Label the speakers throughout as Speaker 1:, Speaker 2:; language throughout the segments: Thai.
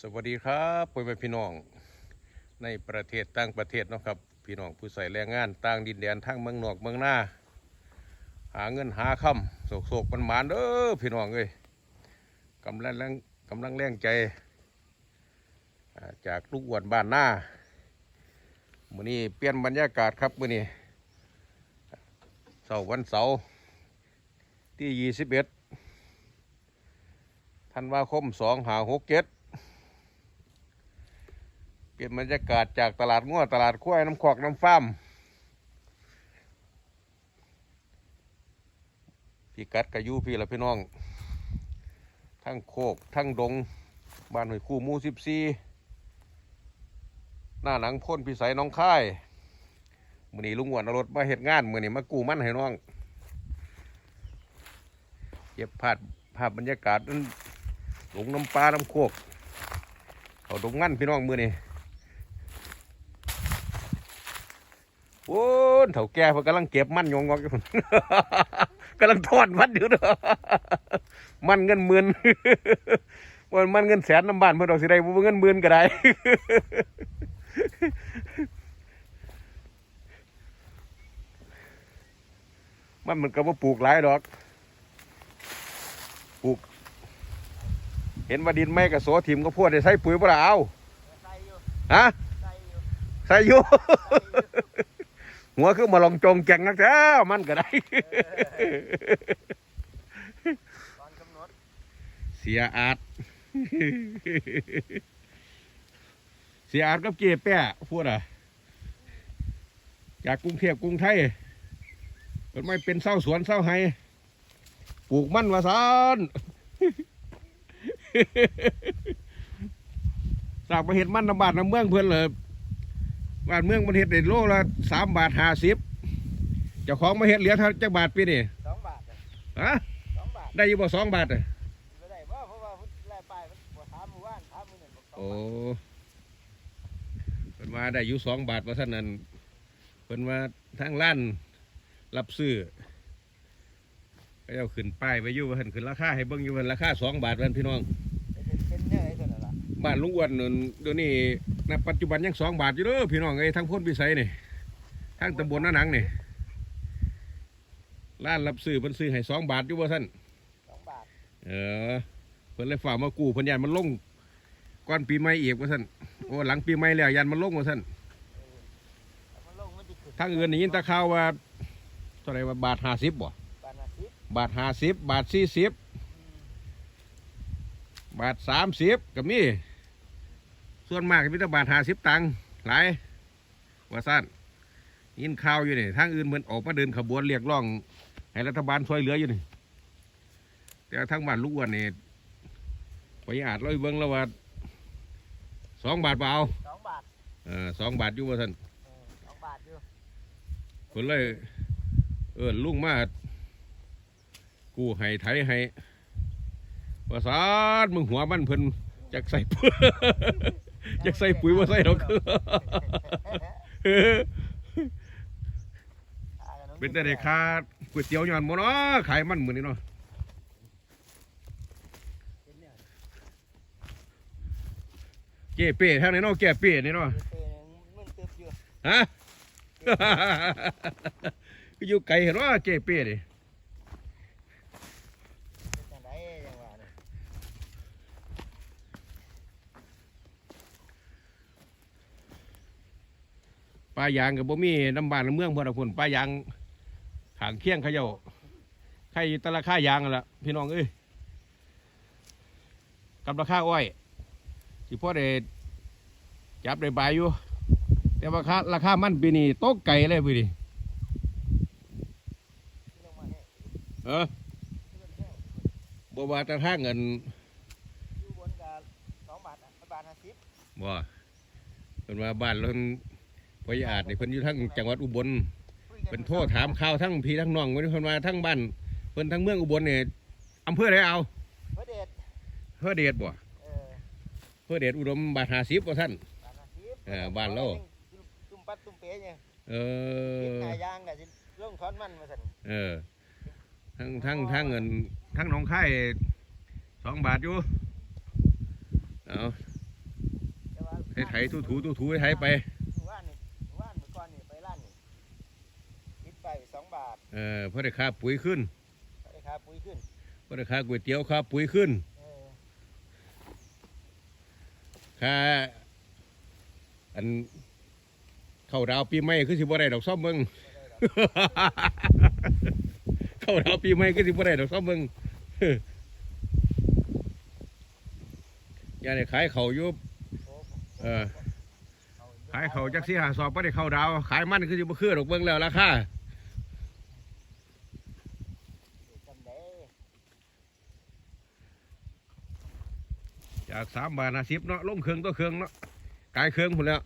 Speaker 1: สวัสดีครับพ่อแม่พี่น้อง ในประเทศต่างประเทศนะครับ พี่น้องผู้ใส่แรงงานต่างดินแดนทั้งเมืองนอกเมืองหน้า หาเงินหาคำโศกโศกมันหมานเด้อพี่น้องเอ้ยกำลังแรงกำลังแรงใจ จากลูกอ้วนบ้านหน้ามื้อนี้เปลี่ยนบรรยากาศครับมื้อนี้เสาร์วันเสาร์ที่ 21ธันวาคม2 5 6 7 เปลี่ยนบรรยากาศจากตลาดง้อตลาดคุ้วยน้ำขอกน้ำฟ้ามพี่กัดกับยูพี่ละพี่น้อง ทั้งโคก ทั้งดง บ้านหอยคู่มูสิบซีหน้าหนังพ่นพิสัยน้องค่ายมือนี้ลุงหวนเอารถมาเฮ็ดงานมือนี้มากู้มั่นให้น้องเก็บภาพภาพบรรยากาศนั้นหลงน้ำปลาน้ำโคกเขาดงงั้นพี่น้องมือนี่ โอ้ยเถ่าแก่เพิ่นกำลังเก็บมันยงงอกอยู่พุ่นกำลังทอดมันอยู่เด้อมันเงินหมื่นวันมันเงินแสนน้ำบ้านเพิ่นดอกสิได้บ่เงินหมื่นก็ได้มันมันก็บ่ปลูกหลายดอก ปลูก เห็นว่าดินไม่กับโสถิมก็พวดได้ใส่ปุ๋ยบ่ล่ะเอา
Speaker 2: ใส่อยู่
Speaker 1: ฮะ
Speaker 2: ใส่อยู่
Speaker 1: ใส่อยู่
Speaker 2: ใส่อยู่
Speaker 1: หัวคือมาลองจงแจงนักแท้มันก็ได้
Speaker 2: ตอนกำหนด
Speaker 1: เสียอาดเสียอาดกับเกียแป้พูดอะจากกรุงเทพกรุงไทยมันไม่เป็นเศร้าสวนเศร้าไห้ปลูกมันวาซานจากประเห็ดมันน้ำบาทน้ำเมืองเพื่อนเลย บ้านเมืองประเทศในโลละสามบาทห้าสิบเจ้าของมาเห็ดเหลือเท่าจักบาทปีนี่
Speaker 2: สองบาทอะ
Speaker 1: ฮะ
Speaker 2: สองบาท
Speaker 1: ได้อยู่บ่สองบาทอะ
Speaker 2: ไม่ได้ว่าเพราะว่าแล่ไปมันบ่ถามหมู่บ้านถามหมู่นั่นบอกสอง
Speaker 1: โอ้
Speaker 2: บาท
Speaker 1: เพิ่นว่าได้อยู่สองบาทว่าท่านนั้นเพิ่นว่าทางร้านรับซื้อก็เอาขึ้นป้ายไว้อยู่ว่าท่านขึ้นราคาให้เบิ่งอยู่ว่าราคาสองบาทวันพี่น้อง
Speaker 2: เป็นเป็นเนี่ยไอ้ตัวนั่นล่ะ
Speaker 1: บ้านลุงอ้วนนั่นเดี๋ยวนี้ ณปัจจุบันยังสองบาทอยู่เด้อพี่น้องไอ้ทั้งพ้นพิสัยนี่ทั้งตำบลนาหนังนี่ร้านรับซื้อเพิ่นซื้อให้สองบาทอยู่ว่าท่าน
Speaker 2: สองบาท
Speaker 1: เออเพิ่นเลยฝากมากู้เพิ่นยันมันลงก่อนปีใหม่อีกว่าท่านโอ้หลังปีใหม่แล้วยันมันลงว่าท่าน
Speaker 2: เอามันลงมันจะขึ้น
Speaker 1: ทางอื่นนี่ยินแตะข่าวว่าเท่าไหรว่าบาทห้าสิบบ่
Speaker 2: บาทละสิบบา
Speaker 1: ทห้าสิบบาทสี่สิบ
Speaker 2: อืม
Speaker 1: บาทสามสิบก็มี ส่วนมากก็มีแต่บาทห้าสิบตังค์หลายว่าสั้นยินข่าวอยู่นี่ทางอื่นเหมือนออกมาเดินขบวนเรียกร้อง ให้รัฐบาลช่วยเหลืออยู่นี่แต่ทางบ้านลูกอ้วนนี่ไปอาจร้อยเบิ้งแล้วว่าสองบาทเปล่เอา
Speaker 2: สองบาท
Speaker 1: เออสองบาทอยู่ว่าท่าน
Speaker 2: เออสองบาทอยู่
Speaker 1: คนเลยเออลุงมากูให้ไถให้ว่าสารมึงหัวมันเพิ่นจักใส่ ปุ๋ยจักใส่ปุ๋ยว่าใส่ดอกเออเป็นแต่ได้ค่าก๋วยเตี๋ยวย้อนบ่เนาะขายมันมื้อนี้เนาะ
Speaker 2: เป็นเนี่ย
Speaker 1: เก้เป้ทางไหนเนาะแก้เป้นี่เนาะ
Speaker 2: เปย์มึงตึบอยู่
Speaker 1: ฮะคืออยู่ไกลเห็นว่าเก้เป้นี่
Speaker 2: เป็นจังไดจังหวะนี่
Speaker 1: ปลายางกับบ่มีน้ำบานน้ำเมืองเพิ่นเอาพุ่นปลายางขางเคียงเขาเจ้าใครแตราคายางนั่นล่ะพี่น้องเอ้ยกับราคาอ้อยสิพ่อได้จับได้บายอยู่ แต่ว่าราคาราคามันปีนี้ตกไก่เลยปีนี้
Speaker 2: ที่ลงมาเนี่ย
Speaker 1: เออบ่ว่าแต่ทางเงิน
Speaker 2: อยู่บนกับสองบาทอะบาทห้าสิบ
Speaker 1: บ่เพิ่นว่าบ้านเรา พยอาจนี่เพิ่นอยู่ทั้งจังหวัดอุบล
Speaker 2: คุยกั
Speaker 1: เป็นโทษถามข่าวทั้งพี่ทั้งน้องเพิ่นว่าทั้งบ้านเพิ่นทั้งเมืองอุบลเนี่ยอำเภอไหนเอา
Speaker 2: พระเดช
Speaker 1: อำเภอเดชบ่
Speaker 2: เออ
Speaker 1: อำเภอเดชอุดมบาทหาสิบว่าท่าน
Speaker 2: บาทห้าสิบ
Speaker 1: เออบ้านเรา
Speaker 2: ตุ้มปัดตุ้มเป๊ะเนี่ย
Speaker 1: เอ
Speaker 2: เฮ็ด
Speaker 1: อ
Speaker 2: หน้ายางกับสิลงถอนมันมาสั่น
Speaker 1: เออทั้งทั้งทั้งเงินทั้งหน้องค่ายสองบาทอยู่เอาให้ไถถูถูถูถูให้ไถไป
Speaker 2: หมู่บ้านนี่หมู่บ้านเมื่อก่อนนี่ไปร้านนี่ คิดไปสองบาท
Speaker 1: เออเพื่อได้ค่าปุ๋ยขึ้น
Speaker 2: ราคาปุ๋ยขึ้น
Speaker 1: เพื่อได้ค่าก๋วยเตี๋ยวค่าปุ๋ยขึ้น
Speaker 2: เออ
Speaker 1: ค่าอันเข้าดาวปีใหม่คือสิบ่ได้ดอกซ่อมเบิ่งเข้าดาวปีใหม่คือสิบ่ได้ดอกซ่อมเบิ่งอย่าได้ขายเขาวอยู่
Speaker 2: โอ้
Speaker 1: เออ ขายเขาวจักสิหาสอบบ่ได้เข้าดาว ขายมันคือสิบ่คือดอกเบิ่งแล้วราคา
Speaker 2: จำได้
Speaker 1: จากสามบาทห้าสิบเนาะลงเครื่องตัวเครื่องเนาะกายเครื่องพุ่นแล้ว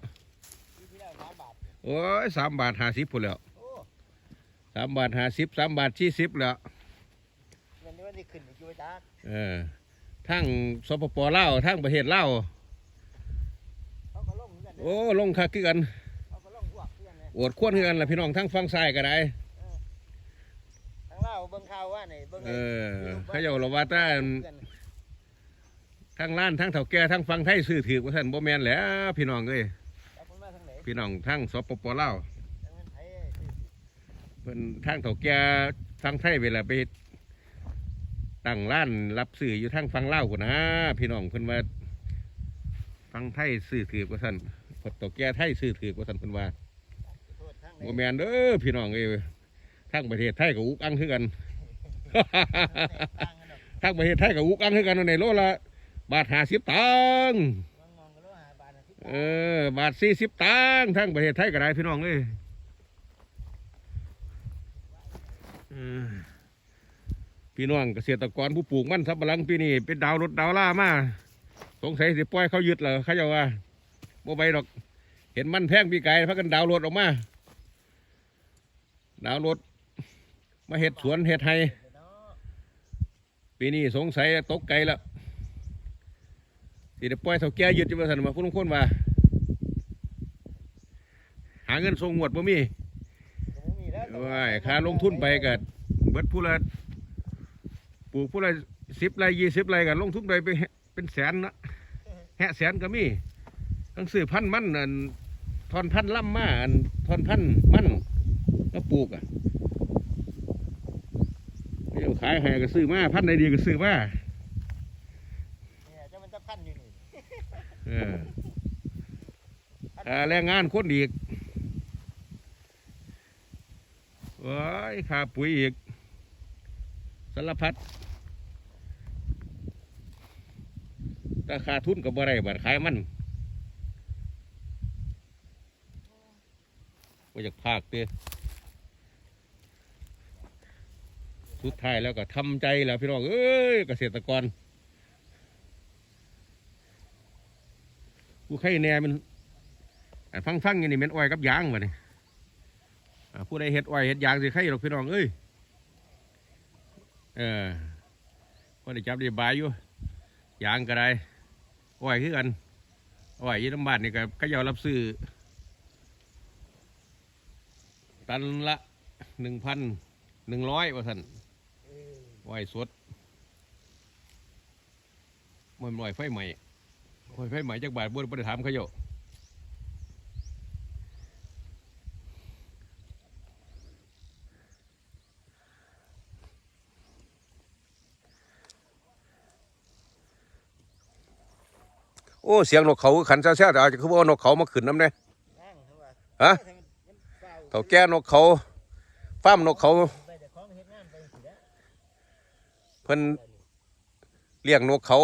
Speaker 2: ปีที่แล้วสามบาท
Speaker 1: โอ้ยสามบาทห้าสิบพุ่นแล้ว
Speaker 2: โอ้
Speaker 1: สามบาทห้าสิบสามบาทสี่สิบแล้ว
Speaker 2: เงินนี่มันจะขึ้นอีกอยู่จ้า
Speaker 1: เออทั้งสปปลาวทั้งประเทศลาว
Speaker 2: เขาก็ลงเหมือนกันเด้
Speaker 1: โอ้ลงคักคือกัน
Speaker 2: เขาก็ลงพวกเพื่อนเลย
Speaker 1: อวดควนคือกันล่ะพี่น้องทั้งฝั่งซ้ายก็ได้
Speaker 2: ทางเล่าวเบิ่งข่าวว่านี่เบิ่ง
Speaker 1: เอ
Speaker 2: ไอ้
Speaker 1: อเขาเจ้าละว่าแต่
Speaker 2: เพื่อน
Speaker 1: ทั้งล้านทั้งเถ่าแก่ทั้งฝั่งไทยซื้อถือว่าท่านบ่แมนแหล้ว พี่น้องเอ้ยพี่น้องทั้งสปปลาว
Speaker 2: ทาเพิ่
Speaker 1: นทั้งเถ่าแก่ฝั่งไทยเวลาไปตั้งร้านรับซื้ออยู่ทั้งฝั่งลาวพุ่นนะพี่น้องเพิ่นว่าฝั่งไทยซื้อถือว่าท่านพอเถ่าแก่ไทยซื้อถือว่าท่านเพิ่นว่า
Speaker 2: โบ่
Speaker 1: แมนเด้อพี่น้องเอ้ยทั้งประเทศไทยกับอุกอังคือกัน
Speaker 2: ต่ากัน
Speaker 1: ทั้งประเทศไทยกับอุกอังคือกันในโลละ บาทหาสิบตังค์เออบาทสี่สิบตังค์ทั้งประเทศไทยก็ได้พี่น้องเอ้ยพี่น้องเกษตรกรผู้ปลูกมันสับปะหลังปีนี้เป็นดาวรถดาวล่ามาสงสัยสิปล่อยเขายึดเหรอเขาจะว่าบ่ไปดอก เห็นมันแพงปีไก่พักกันดาวรถออกมา ดาวรถมาเห็ดสวนเห็ดไฮ
Speaker 2: เนาะ
Speaker 1: ปีนี้สงสัยตกไกลล้ว สิได้ปล่อยเท่าแก่ยึดจะมาสันมาคุณลุงคนว่า หาเงินส่งงวดบ่มี
Speaker 2: ก็บ่มีแล้ว
Speaker 1: ว้ายค่าลงทุนไปก็เบิดผู้ละปลูกผู้ละสิบไรยี่สิบไรก็ลงทุนไปไปเป็นแสนนะแหะแสนก็มีทั้งซื้อพันธุ์มันอันทอนพันธุ์ล่ำมาอันทอนพันธุ์มันก็ปลูกอะเดี๋ยวขายให้ก็ซื้อมาพันธุ์ใดดีก็ซื้อมา
Speaker 2: เนี่ยเจ้ามันจะพันอยู่นี่
Speaker 1: เออแรงงานคนอีกว้ายค่าปุ๋ยอีกสารพัดราคาทุนกับบ่ได้บัดขายมันว่าจากภาคเตี้ยสุดท้ายแล้วก็ทำใจแล้วพี่น้องเอ้ยเกษตรกร ผู้ใครแหน่มันอันฟังฟังๆอย่างนี้แมันอ้อยกับยางวะนี่อ่าผู้ใดเฮ็ดอ้อยเฮ็ดยางสิใครหรอกพี่น้องเอ้ยเออพอได้จับได้บายอยู่ยางก็ได้อ้อยคือกันอ้อยอยี่น้ำบานนี่ก็ก็ยารับซื้อตันละหนึ่งพันหนึ่งร้อยว่าสัน
Speaker 2: เออ
Speaker 1: อ้อยสดมันอ้อยไฟใหม่อ้อ ยไฟใหม่จากบาทบ่ได้บ่ได้ถามเขาโยโอ้ เสียงนกเขาขันแซ่ๆแต่อาจจะคือว่านกเขามาขึ้นน้ำเนี่ย
Speaker 2: นั่งเขาว่า
Speaker 1: ฮะ
Speaker 2: ให้มันมันเฝ้า
Speaker 1: เถ่าแก่นกเขาฟาร์มนกเขา
Speaker 2: ไปแต่ของเฮ็ดงานไปสิแล้ว
Speaker 1: เพิ่นเลี้ยงนกเขา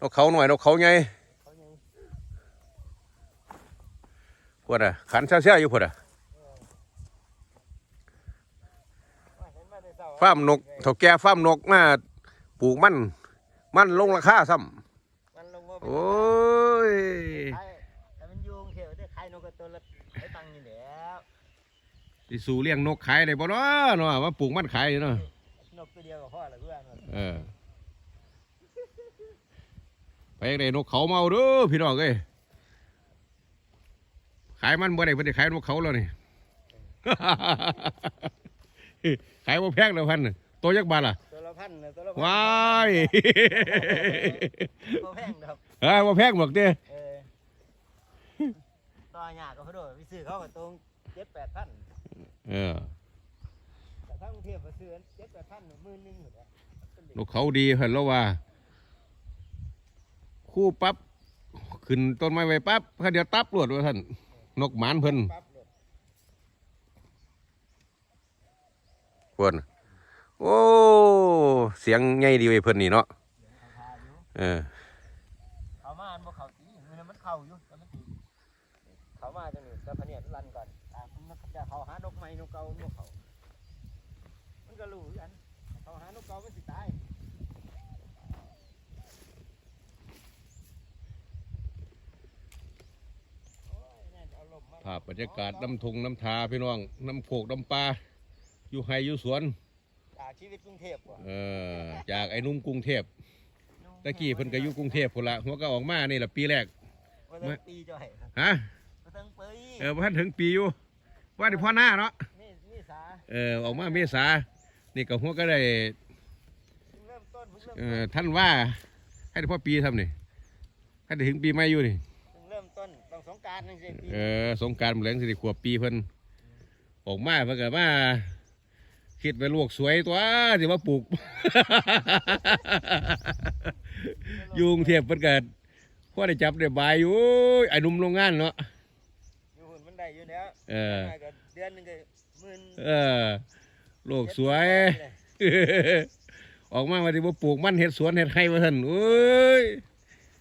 Speaker 1: นกเขาหน่อยนกเขาไง
Speaker 2: เขายัง
Speaker 1: พวดอะขันแซ่ๆอยู่พวดอะ
Speaker 2: ว่าเห็นมาแต่เช้
Speaker 1: ฟาร์มนกเถ่าแก่ฟาร์มนกมาปลูกมัน มันลงราคาซ้ำ
Speaker 2: มันลงว่า
Speaker 1: โอ้ย
Speaker 2: ขายแต่มันอยูงเขียวได้ขายนกกระตัวละไอ้ตังค์นี่แหล้ว
Speaker 1: สิสู่เลี้ยงนกขายได้บ่เนาะเนาะมาปลูกมันขายเนาะ
Speaker 2: นกตัวเดียวก็พอละเพื่อนว่า
Speaker 1: เออ ไปยังไดนกเขาเมาเด้อพี่น้องเอ้ยขายมันบ่ได้เพิ่นได้ขายนกเขาแล้วนี่ ขายบ่แพงแล้วพันน่ะตัวยักบาทล่ะ
Speaker 2: ตัวละพันน่ะตัวละพัน
Speaker 1: ว้าย
Speaker 2: บ่แพงดอก
Speaker 1: เอ้ยบ่แพงหรอกเด้
Speaker 2: เออซื้อเขาก็ตรงเจ็ดแปดพัน
Speaker 1: เออ
Speaker 2: แต่ถ้ากรุงเทพมาซื้อเจ็ดแปดพันหมื่นหนึ่งหมดแล้ว
Speaker 1: นกเขาดีเห็นแล้วว่า คู่ปั๊บขึ้นต้นไม้ไว้ปั๊บเขาเดี๋ยวตับรวดว่าท่านนกหมานเพิ่น
Speaker 2: ปั๊บเลย
Speaker 1: ควรโอ้ เสียงใหญ่ดีเว้ยเพิ่นนี่เนาะ
Speaker 2: เขาพาอยู่
Speaker 1: เอ
Speaker 2: เขามาอันบ่เขาตีมันมันเข้าอยู่แต่มันตีเขามาจังนี่แต่พะเนียดรันก่อนอ่ามันจะเขาหานกไม้นกเก่านกเขามันก็รู้คือกันเขาหานกเก่ามันสิตายโอ้ยนั่นเอาลมมา
Speaker 1: ภาพบรรยากาศน้ำทงน้ำทาพี่น้องน้ำโขกน้ำปลาอยู่ไฮอยู่สวน
Speaker 2: จากชีวิตกรุงเทพว่ะ
Speaker 1: เออจากไอ้หนุ่มกรุงเทพตะกี้เพิ่นก็อยู่กรุงเทพพุ่นละหัวก็ออกมานี่แหละปีแรก
Speaker 2: มาตั้งปีจ่อย
Speaker 1: ฮะ
Speaker 2: มาตั้งปี
Speaker 1: เออพันถึงปีอยู่ว่าที่พ่อหน้าเนาะ
Speaker 2: นี่นี่สา
Speaker 1: เออออกมาเมษานี่ก็หัวก็ได้
Speaker 2: เพิ่งเริ่มต้นเพิ่งเริ่ม
Speaker 1: เอ
Speaker 2: ต้น
Speaker 1: อท่านว่าให้ได้พ่อปีทำนี่ให้ได้ถึงปีใหม่อยู่นี่า
Speaker 2: รนึงสิปี
Speaker 1: เออสงกรารเหลืองสิได้ขวบปีเพิ่นออกมาเพิ่นก็มาคิดไปลวกสวยตัวสิมาปลูก อยู่กรุงเทพเพิ่นก็พอได้จับได้บายอยู่ไอ้หนุ่มโรงงานเนาะ
Speaker 2: อยู่หุ่นมันได้อยู่แล้ว
Speaker 1: เออ
Speaker 2: ได้ก็เดือนหนึงก็หมื่น
Speaker 1: เออโลกสวย ออกมาว่าสิมาปลูกมันเฮ็ดสวนเฮ็ดไร่ว่าซั่นโอ้ย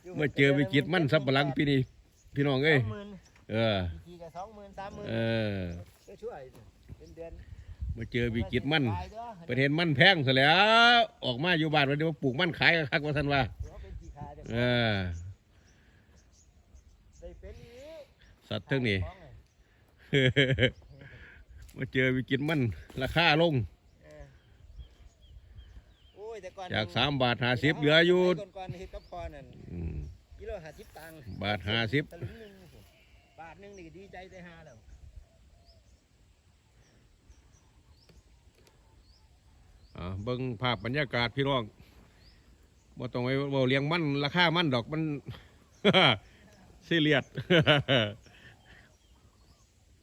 Speaker 2: ยู่
Speaker 1: เมื่อเจอวิกฤตมันสับปะหลังปีนี้ พี่น้องเอ้ย
Speaker 2: สองหมื่น
Speaker 1: เออ
Speaker 2: ทีก็สองหมื่นสามหมื่น
Speaker 1: เออ
Speaker 2: ก็ช่วยเป็นเดือน
Speaker 1: มาเจอวิกฤตมัน
Speaker 2: ตายเด้อ
Speaker 1: ประเทศมันแพงซะแล้ว ออกมาอยู่บ้านว่าสิมาปลูกมันขายคักว่าซั่นว่า
Speaker 2: เดี๋ยวเป็นขี้ขาเดี๋ยว
Speaker 1: เออ
Speaker 2: ได้เป็นอีก
Speaker 1: สัตว์เทั้งนี้
Speaker 2: ของเลย
Speaker 1: มาเจอวิกฤตมันราคาลง
Speaker 2: เออโอ้ยแต่ก่อน
Speaker 1: จากสามบาทห้าสิบเหลืออยู่
Speaker 2: ก่อนก่อนๆเฮ็ดกับพอนั่น
Speaker 1: อืม
Speaker 2: กิโลห้าสิบตังค์
Speaker 1: บาทห้าสิบ
Speaker 2: ตะลึงหนึงสิบาทหนึงนี่ก็ดีใจได้ห้าแล้ว
Speaker 1: อ่าเบิ่งภาพบรรยากาศพี่น้องบ่ต้องไปเว้าเลี้ยงมันราคามันดอกมันซีเรียส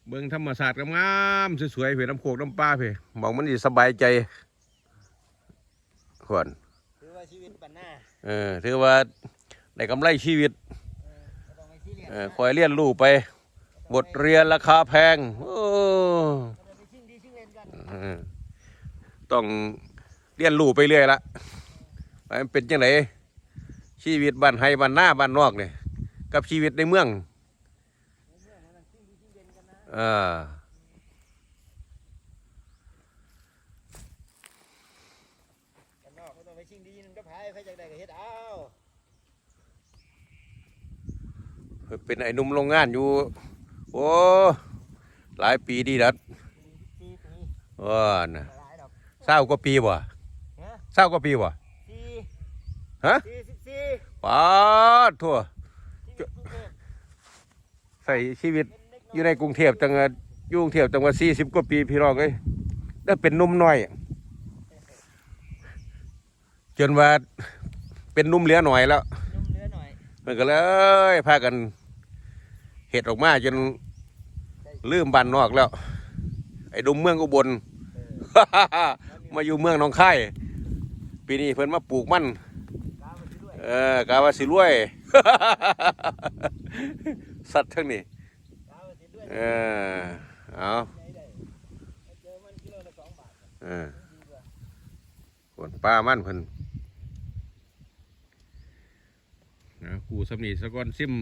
Speaker 1: เบิ่งธรรมศาสตร์งามๆสวยๆเพื่น้ำโขกน้ำปลาเพื่บอกมันสิสบายใจขวน
Speaker 2: ถือว่าชีวิตปันหน้า
Speaker 1: เออถือว่า ได้กำไรชีวิต
Speaker 2: เออบ่ต้องไปซีเรียส
Speaker 1: เออคอยเรียนรู้ไป บทเรียนราคาแพงโอ้
Speaker 2: บ่ต้องไปชิงดีชิงเล่นกัน
Speaker 1: เออต้องเรียนรู้ไปเรื่อยละว่ามันเป็นจังไดชีวิตบ้านไฮบ้านหน้าบ้านนอกเนี่ยกับชีวิตในเมือง
Speaker 2: ในเมืองมันต้องชิงดีชิงเล่นกันนะ
Speaker 1: เออ
Speaker 2: กันนอกบ่ต้องไปชิงดีนึงก็ไผไผจักได้ก็เฮ็ดเอา
Speaker 1: เป็นไอ้หนุ่มโรงงานอยู่ โอ้หลายปีดีดัด
Speaker 2: สี่ปี
Speaker 1: ว้านะ
Speaker 2: หลายดอก
Speaker 1: เศร้ากว่าปีบ่
Speaker 2: ฮะ
Speaker 1: เศร้ากว่าปีบ่
Speaker 2: สี่
Speaker 1: ฮะ
Speaker 2: สี่สิบสี่
Speaker 1: ป้าดทั่ว
Speaker 2: ชีวิตกรุงเทพ
Speaker 1: ใส่ชีวิต
Speaker 2: เป็นเด็ก
Speaker 1: อยู่ในกรุงเทพตั้งแต่อยู่กรุงเทพตั้งแต่สี่สิบกว่าปีพี่น้องเอ้ยได้เป็นหนุ่มน้อย จนว่าเป็นหนุ่มเหลือหน่อยแล้ว
Speaker 2: นุ่มเนื้อหน่อย
Speaker 1: มันก็เลยพากัน เห็ดออกมาจนลืมบ้านนอกแล้ว ไอ้ดุมเมืองอุบล
Speaker 2: เออ
Speaker 1: มาอยู่เมืองหนองคายปีนี้เพิ่นมาปลูกมัน
Speaker 2: กามาสิด้วย
Speaker 1: เออกาว่าสิรวยสัตว์ทั้งนี้
Speaker 2: กามาสิด้วย
Speaker 1: เออเอา
Speaker 2: ใจได้เจอมันกิโลละสองบาท
Speaker 1: เออ
Speaker 2: ดีกว่า
Speaker 1: ผลป้ามันเพิ่นนะกูสำนีสะก่อนซิม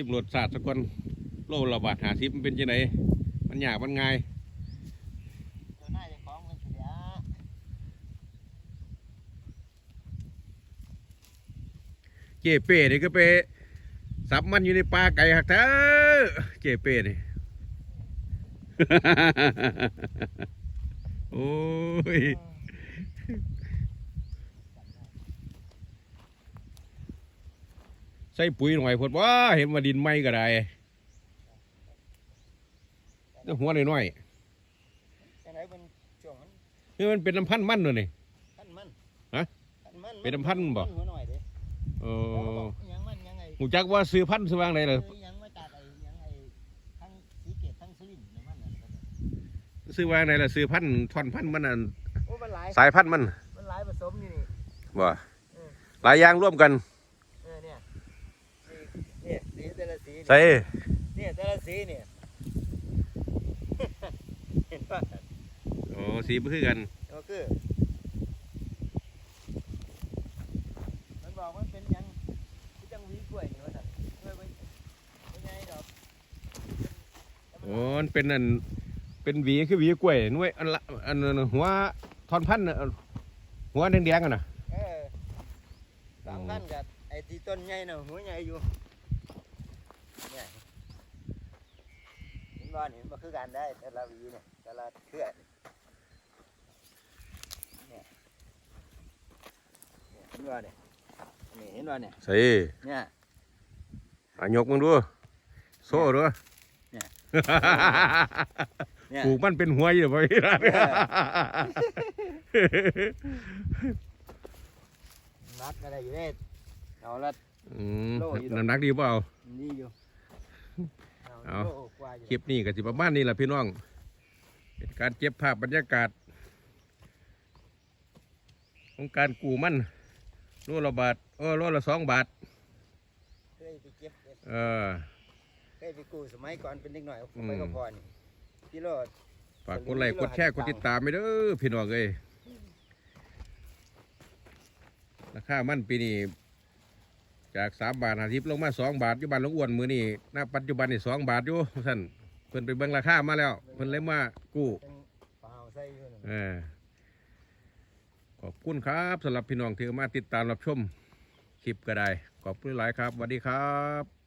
Speaker 1: ซิมรสชาติสะก่อนโลละบาทหาซิมนเป็นจังไดมันยากมันง่าย
Speaker 2: เดี๋ยวหน้าจเป้
Speaker 1: นี่ก็ไปสับมันอยู่ในป่าไก่หักเถอะเจเป้นี่โอ้ย ใส่ปุ๋ยหน่อยพดว่าเห็นว่าดินไหมก็ได้แต่หัวน้อย
Speaker 2: จังไน่อยมัน
Speaker 1: ๆนี่มันเป็นน้ำพันธุ์มันเลยนี่
Speaker 2: พันมัน
Speaker 1: ฮะเป็นน้ำพันธุ์บ่
Speaker 2: หัวหน่อยเด้
Speaker 1: เอ
Speaker 2: เขาก็บออกหยังมันหยังไง
Speaker 1: หูจักว่าซื้อพันธุ์ซื้อวางไหนเหรอห
Speaker 2: ยัางเลย
Speaker 1: ซื้อวางไหล่ะซื้อพันธุ์ท่อนพันธุ์มันน่ะสายพันธุ์มัน
Speaker 2: มันหลายผสมนี่
Speaker 1: บ่หลายอย่างร่วมกัน ใส่
Speaker 2: เนี่ยแต่ละสีเนี่ยเห็นป่ะ
Speaker 1: โอ้สีบ่คือกัน
Speaker 2: ก็คือมันบอกมันเป็นหยังที่จังหวีกล้วยนี่ว่าสัตว์กล้วยไว้ไม่ใช่ดอก
Speaker 1: โอ้มันเป็นอันเป็นหวีคือหวีกล้วยหน่วยอันละอันนั้นหัวท่อนพันธุ์น่ะหัวแดงๆอะน่ะ
Speaker 2: เออสามพันกับไอ้ที่ต้นใหญ่น่ะหัวใหญ่อยู่เนี่ยเห็ นบ่นี่มันคือการได้แต่ละหวีเนี่ยแต่ละเครือเนี่ยเนี่ยเห็นบ่เนี่ยนี่เห็นบ่เนี่ย
Speaker 1: ใส่
Speaker 2: เนี่ย
Speaker 1: อายกมึงดูโซ่ดู
Speaker 2: เนี่ยเนี่ย
Speaker 1: ปลูกมันเป็นหัวอยู่บ่พี่ร้าน
Speaker 2: นัดอะไรอยู่เนี่ยเอาละ
Speaker 1: อืม
Speaker 2: โล่อยู่ดอก
Speaker 1: น้ำหนักดีเปล่า
Speaker 2: นี่อยู่
Speaker 1: เอา
Speaker 2: โลกว่าอยู่
Speaker 1: คลิปนี้ก็สิประมาณนี้แหละพี่น้อง เป็นการเก็บภาพบรรยากาศ ของการกูมันโลละบาทเออโลละสองบาท
Speaker 2: เคยไปเก็บ
Speaker 1: เออ
Speaker 2: เคยไปกู้สมัยก่อนเป็นเด็กหน่อย
Speaker 1: อืม
Speaker 2: ไปก็พอนี่กิโล
Speaker 1: ฝากกดไลค์กดแชร์กดติดตามไปเด้อพี่น้องเอ้ยราคามันปีนี้ จากสามบาทห้าสิบลงมาสองบาทอยู่บ้านหลวงอ้วนมือนี่ณปัจจุบันนี่สองบาทอยู่ท่านเพิ่นไปเบิ่งราคามาแล้ว เพิ่นเลยมากู้
Speaker 2: เป็นเปล่าใส่อยู่นั่น
Speaker 1: เออขอบคุณครับสำหรับพี่น้องที่มาติดตามรับชมคลิปก็ได้ ขอบคุณหลายครับสวัสดีครับ